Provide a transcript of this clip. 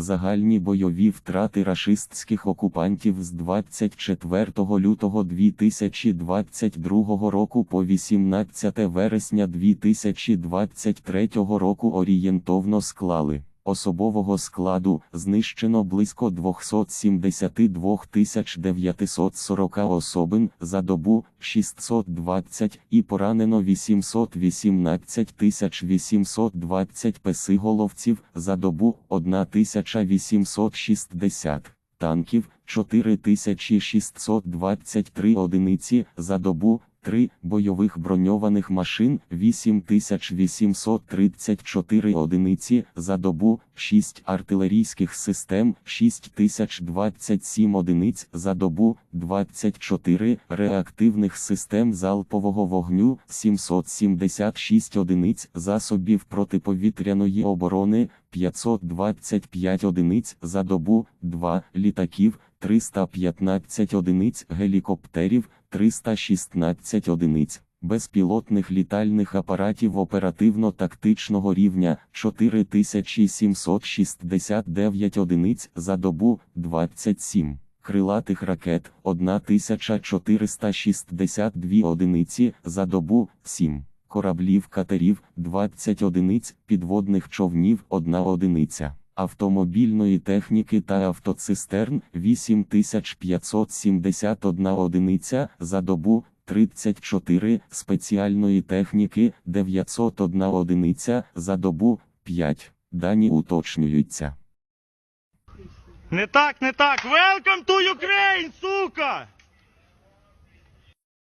Загальні бойові втрати рашистських окупантів з 24 лютого 2022 року по 18 вересня 2023 року орієнтовно склали. Особового складу знищено близько 272 940 особин за добу 620 і поранено 818 820 песиголовців за добу 1860 танків 4623 одиниці за добу 3 бойових броньованих машин 8834 одиниці за добу, 6 артилерійських систем 6027 одиниць за добу, 24 реактивних систем залпового вогню 776 одиниць засобів протиповітряної оборони 525 одиниць за добу, 2 літаків 315 одиниць гелікоптерів 316 одиниць, безпілотних літальних апаратів оперативно-тактичного рівня 4769 одиниць за добу 27, крилатих ракет 1462 одиниці за добу 7, кораблів катерів 20 одиниць, підводних човнів 1 одиниця автомобільної техніки та автоцистерн 8571 одиниця за добу, 34 спеціальної техніки 901 одиниця за добу, 5. Дані уточнюються. Не так, не так. Welcome to Ukraine,